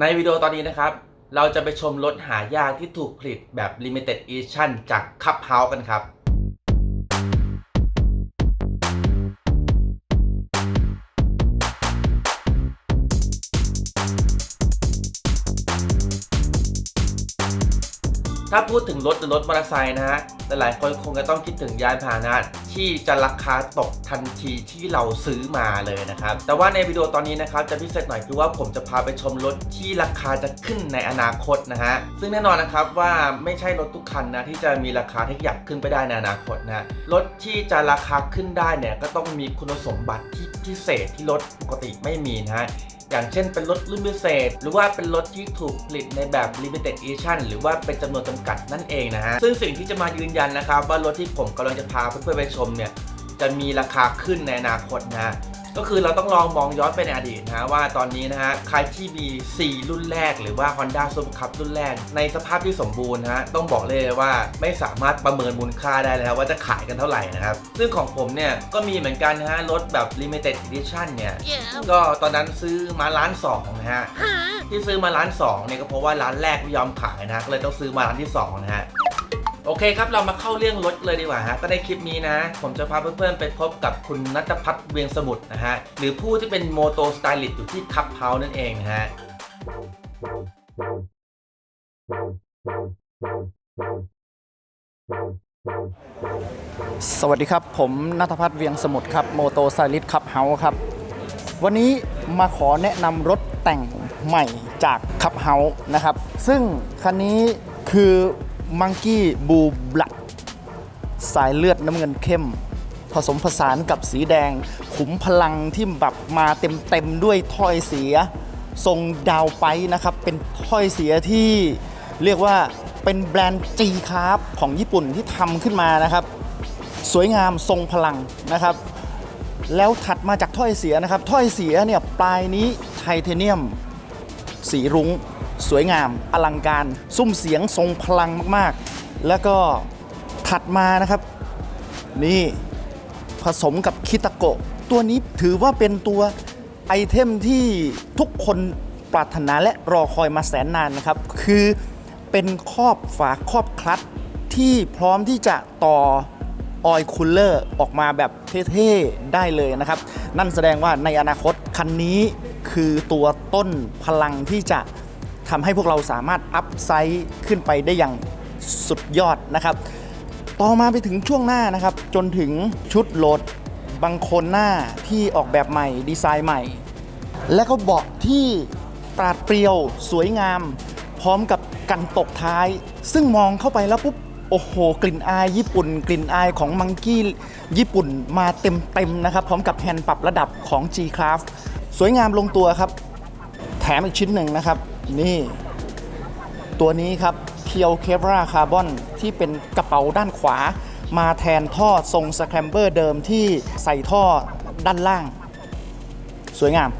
ในวิดีโอตอนนี้นะครับ เราจะไปชมรถหายากที่ถูกผลิตแบบ Limited Edition จาก Cup House กันครับ ถ้าพูดถึงรถหรือรถมอเตอร์ไซค์นะฮะหลายๆคนคงจะต้องคิดถึงยานพาหนะที่จะราคาตกทันทีที่เราซื้อมาเลยนะครับ แต่ว่าในวิดีโอตอนนี้นะครับจะพิเศษหน่อยคือว่าผมจะพาไปชมรถที่ราคาจะขึ้นในอนาคตนะฮะ ซึ่งแน่นอนนะครับว่าไม่ใช่รถทุกคันนะที่จะมีราคาที่ขยับขึ้นไปได้ในอนาคตนะ รถที่จะราคาขึ้นได้เนี่ยก็ต้องมีคุณสมบัติที่พิเศษที่รถปกติไม่มีนะฮะ อย่างเช่นเป็นรถรุ่นพิเศษ หรือว่าเป็นรถที่ถูกผลิตในแบบ limited edition หรือว่าเป็นจำนวนจำกัดนั่นเองนะฮะ ซึ่งสิ่งที่จะมายืนยันนะครับว่ารถที่ผมกำลังจะพาเพื่อนๆไปชมเนี่ยจะมีราคาขึ้นในอนาคตนะฮะ ก็คือเราต้องลองมองย้อนไปในอดีตนะฮะว่าตอนนี้นะฮะใครที่มี4รุ่นแรก หรือว่า Honda Super Cup รุ่นแรก ในสภาพที่สมบูรณ์นะฮะต้องบอกเลยว่าไม่สามารถประเมินมูลค่าได้แล้วว่าจะขายกันเท่าไหร่นะครับ ซึ่งของผมเนี่ยก็มีเหมือนกันนะฮะรถแบบ Limited Edition เนี่ย ก็ตอนนั้นซื้อมาล้านสองนะฮะที่ซื้อมาร้าน2เนี่ยก็เพราะว่าร้านแรกไม่ยอมขายนะก็เลยต้องซื้อมาร้านที่2นะฮะ โอเคครับเรามาเข้าเรื่องรถเลยดีกว่าฮะก็ในคลิปนี้นะ ผมจะพาเพื่อนๆไปพบกับคุณนัทพัฒน์เวียงสมุทรนะฮะหรือผู้ที่เป็นโมโตสไตลิสต์อยู่ที่คับเฮานั่นเองนะฮะสวัสดีครับ ผมนัทพัฒน์เวียงสมุทรครับโมโตสไซลิสคับเฮาส์ครับ วันนี้มาขอแนะนำรถแต่งใหม่จากคับเฮาส์นะครับ ซึ่งคันนี้คือ มังกี้บูบลัดสายเลือดน้ำเงินเข้ม ผสมผสานกับสีแดง ขุมพลังที่แบบมาเต็มๆด้วยถ้อยเสีย ทรงดาวไปนะครับ เป็นถ้อยเสียที่เรียกว่าเป็นแบรนด์ G คาร์ของญี่ปุ่นที่ทำขึ้นมานะครับ สวยงามทรงพลังนะครับ แล้วถัดมาจากถ้อยเสียนะครับ ถ้อยเสียเนี่ยปลายนี้ไทเทเนียม สีรุง้ง สวยงาม อลังการ ซุ้มเสียงทรงพลังมากๆ แล้วก็ถัดมานะครับ นี่ผสมกับคิตาโกะ ตัวนี้ถือว่าเป็นตัวไอเทมที่ทุกคนปรารถนาและรอคอยมาแสนนานนะครับ คือเป็นครอบฝาครอบคลัตช์ที่พร้อมที่จะต่อออยคูลเลอร์ออกมาแบบเท่ๆ ได้เลยนะครับ นั่นแสดงว่าในอนาคตคันนี้คือตัวต้นพลังที่จะ ทำให้พวกเราสามารถอัพไซด์ขึ้นไปได้อย่างสุดยอดนะครับ ต่อมาไปถึงช่วงหน้านะครับ จนถึงชุดโหลดบังโคนหน้าที่ออกแบบใหม่ดีไซน์ใหม่ และก็เบาะที่ปราดเปรียวสวยงาม พร้อมกับกันตกท้าย ซึ่งมองเข้าไปแล้วปุ๊บโอ้โห กลิ่นอายญี่ปุ่น กลิ่นอายของมังกี้ญี่ปุ่นมาเต็มๆนะครับ พร้อมกับแฮนด์ปรับระดับของ G-Craft สวยงามลงตัวครับ แถมอีกชิ้นหนึ่งนะครับ นี่ ตัวนี้ครับเทียวเคฟราคาร์บอนที่เป็นกระเป๋าด้านขวา มาแทนท่อทรงสแครมเบอร์เดิมที่ใส่ท่อด้านล่าง สวยงาม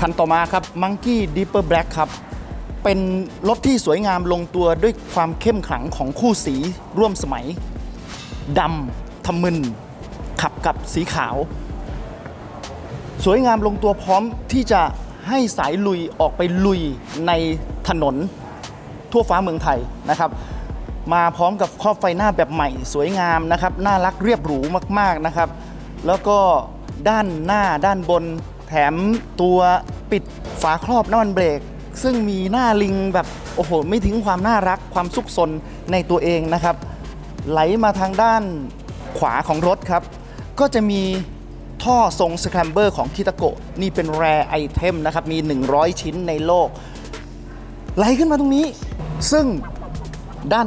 คันต่อมาครับ Monkey Deeper Black ครับ เป็นรถที่สวยงามลงตัวด้วยความเข้มขลังของคู่สีร่วมสมัยดำทำมึน ขับกับสีขาว สวยงามลงตัวพร้อมที่จะให้สายลุยออกไปลุยในถนนทั่วฟ้าเมืองไทยนะครับ มาพร้อมกับครอบไฟหน้าแบบใหม่ สวยงามนะครับ น่ารักเรียบหรูมากๆนะครับ แล้วก็ด้านหน้าด้านบน แถมตัวปิดฝาครอบน้ำมันเบรก ซึ่งมีหน้าลิงแบบโอ้โหไม่ทิ้งความน่ารักความสุขสนในตัวเองนะครับ ไหลมาทางด้านขวาของรถครับ ก็จะมีท่อทรงสแครมเบอร์ของคิตาโกะนี่เป็นแรไอเทมนะครับ มี 100 ชิ้นในโลก ไหลขึ้นมาตรงนี้ ซึ่งด้าน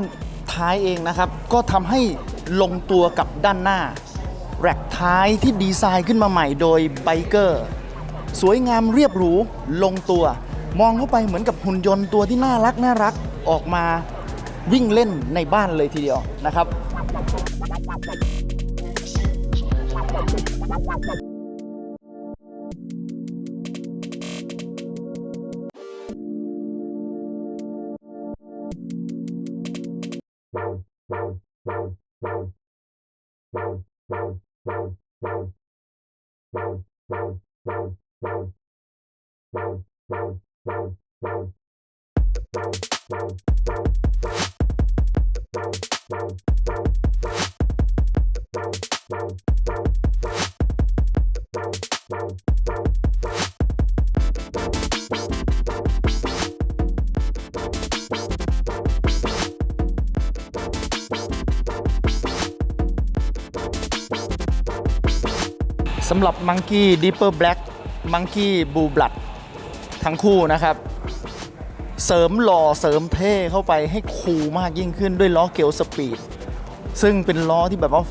ท้ายเองนะครับ ก็ทำให้ลงตัวกับด้านหน้า แร็กท้ายที่ดีไซน์ขึ้นมาใหม่โดยไบเกอร์ สวยงามเรียบหรู ลงตัว มองเข้าไปเหมือนกับหุ่นยนต์ตัวที่น่ารักน่ารักออกมาวิ่งเล่นในบ้านเลยทีเดียวนะครับ สำหรับ Monkey Deeper Black Monkey Blue Blood ทั้งคู่นะครับ เสริมหล่อเสริมเท่เข้าไปให้คูลมากยิ่งขึ้นด้วยล้อเกลสปีดซึ่งเป็นล้อที่แบบว่า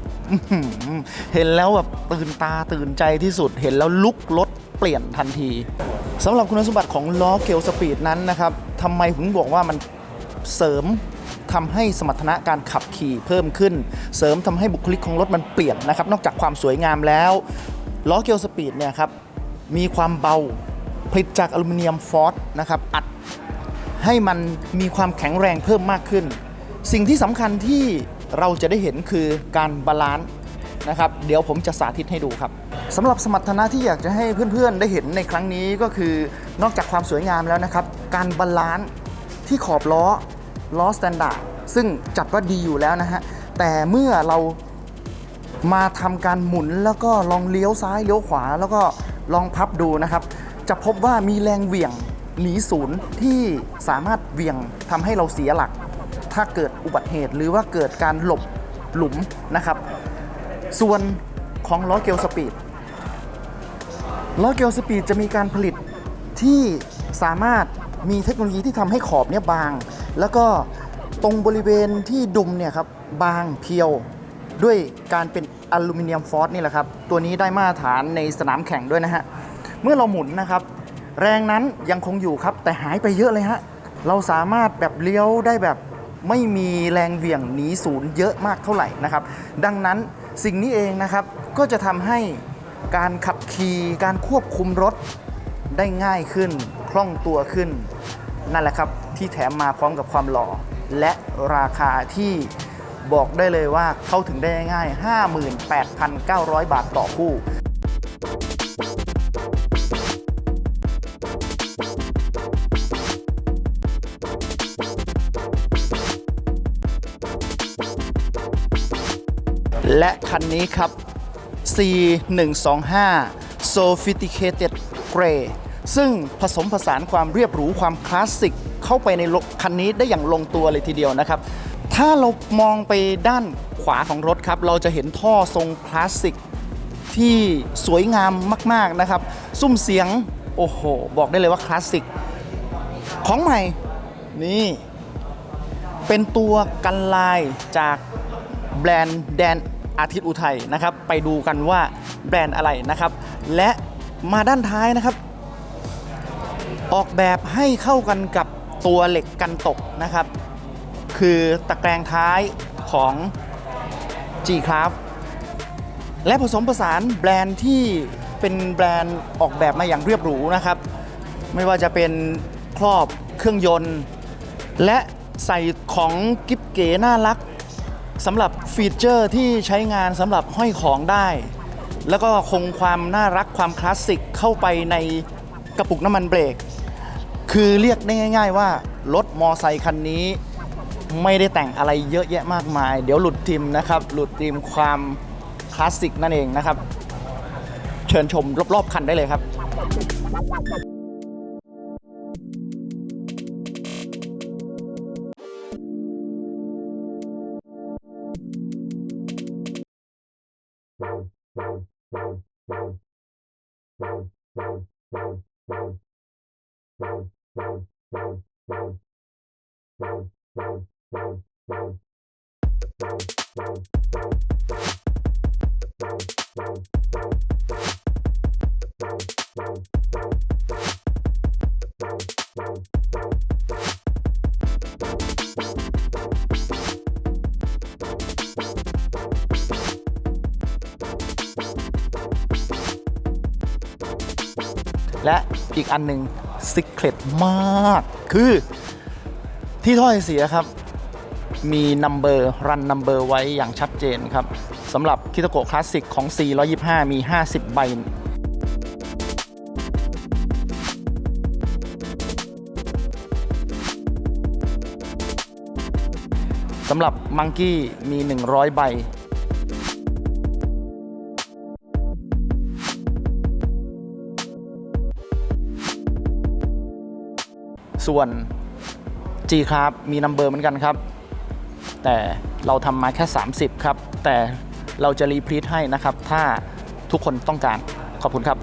เห็นแล้วแบบตื่นตาตื่นใจที่สุดเห็นแล้วลุกรถเปลี่ยนทันทีสำหรับคุณสมบัติของล้อเกลสปีดนั้นนะครับทำไมผมบอกว่ามันเสริมทำให้สมรรถนะการขับขี่เพิ่มขึ้น เสริมทำให้บุคลิกของรถมันเปลี่ยนนะครับ นอกจากความสวยงามแล้ว ล้อเกลสปีดเนี่ยครับมีความเบาผลิตจากอลูมิเนียมฟอสนะครับอัดให้มันมีความแข็งแรงเพิ่มมากขึ้น สิ่งที่สำคัญที่เราจะได้เห็นคือการบาลานซ์นะครับเดี๋ยวผมจะสาธิตให้ดูครับสำหรับสมรรถนะที่อยากจะให้เพื่อนๆ ได้เห็นในครั้งนี้ก็คือนอกจากความสวยงามแล้วนะครับ การบาลานซ์ที่ขอบล้อล้อสแตนดาร์ดซึ่งจัดว่าดีอยู่แล้วนะฮะแต่เมื่อเรา มาทำการหมุนแล้วก็ลองเลี้ยวซ้ายเลี้ยวขวา แล้วก็ลองพับดูนะครับ จะพบว่ามีแรงเหวี่ยงหนีศูนย์ที่สามารถเหวี่ยงทำให้เราเสียหลัก ถ้าเกิดอุบัติเหตุหรือว่าเกิดการหลบหลุมนะครับ ส่วนของล้อเกลสปีดล้อเกลสปีดจะมีการผลิตที่สามารถมีเทคโนโลยีที่ทำให้ขอบเนี่ยบาง แล้วก็ตรงบริเวณที่ดุมเนี่ยครับบางเพียว ด้วยการเป็นอลูมิเนียมฟอสนี่แหละครับ ตัวนี้ได้มาตรฐานในสนามแข่งด้วยนะฮะ เมื่อเราหมุนนะครับ แรงนั้นยังคงอยู่ครับ แต่หายไปเยอะเลยฮะ เราสามารถแบบเลี้ยวได้แบบไม่มีแรงเหวี่ยงหนีศูนย์เยอะมากเท่าไหร่นะครับ ดังนั้นสิ่งนี้เองนะครับ ก็จะทำให้การขับขี่การควบคุมรถได้ง่ายขึ้นคล่องตัวขึ้น นั่นแหละครับที่แถมมาพร้อมกับความหล่อและราคาที่ บอกได้เลยว่าเข้าถึงได้ง่ายๆ58,900 บาทต่อคู่และคันนี้ครับ C125 Sophisticated Grey ซึ่งผสมผสานความเรียบหรูความคลาสสิก เข้าไปในรถคันนี้ได้อย่างลงตัวเลยทีเดียวนะครับ ถ้าเรามองไปด้านขวาของรถครับ เราจะเห็นท่อทรงคลาสสิกที่สวยงามมาก ๆนะครับ ซุ้มเสียง โอ้โห บอกได้เลยว่าคลาสสิก ของใหม่ นี่ เป็นตัวกันลายจากแบรนด์แดนอาทิตย์อุทัยนะครับ ไปดูกันว่าแบรนด์อะไรนะครับ และมาด้านท้ายนะครับ ออกแบบให้เข้ากันกับ ตัวเหล็กกันตกนะครับ คือตะแกรงท้ายของ G-Craft และผสมผสานแบรนด์ที่เป็นแบรนด์ออกแบบมาอย่างเรียบหรูนะครับ ไม่ว่าจะเป็นครอบเครื่องยนต์ และใส่ของกิ๊บเก๋น่ารักสำหรับฟีเจอร์ที่ใช้งานสำหรับห้อยของได้ แล้วก็คงความน่ารักความคลาสสิกเข้าไปในกระปุกน้ำมันเบรก คือเรียกได้ง่าย ๆ ว่า รถมอไซคันนี้ ไม่ได้แต่งอะไรเยอะแยะมากมาย เดี๋ยวหลุดทีมนะครับ หลุดทีมความคลาสสิกนั่นเองนะครับ เชิญชมรอบๆคันได้เลยครับ และอีกอันหนึ่งซิกเค e ตมาก คือที่ถ้อยเสียครับ มีนัมเบอร์รันนัมเบอร์ไว้อย่างชัดเจนครับ สำหรับคิโตโกคลาสสิกของ 425 มี 50 ใบสำหรับมังกี้มี 100 ใบ ส่วน G ครับมีนัมเบอร์เหมือนกันครับ แต่เราทำมาแค่ 30 ครับ แต่ เราจะรีพรีทให้นะครับ ถ้าทุกคนต้องการ ขอบคุณครับ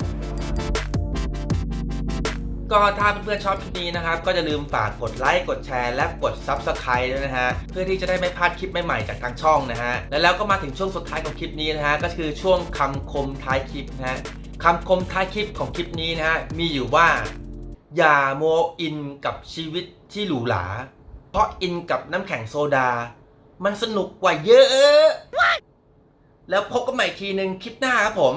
ก็ถ้าเพื่อนๆชอบคลิปนี้นะครับ ก็จะลืมฝากกดไลค์ กดแชร์ และกด Subscribe ด้วยนะฮะ เพื่อที่จะได้ไม่พลาดคลิปใหม่ๆจากทางช่องนะฮะ และแล้วก็มาถึงช่วงสุดท้ายของคลิปนี้นะฮะ ก็คือช่วงคำคมท้ายคลิปนะฮะคำคมท้ายคลิปของคลิปนี้นะฮะ มีอยู่ว่า อย่าโมอินกับชีวิตที่หรูหรา เพราะอินกับน้ำแข็งโซดา มันสนุกกว่าเยอะ แล้วพบกันใหม่ทีหนึ่งคลิปหน้าครับผม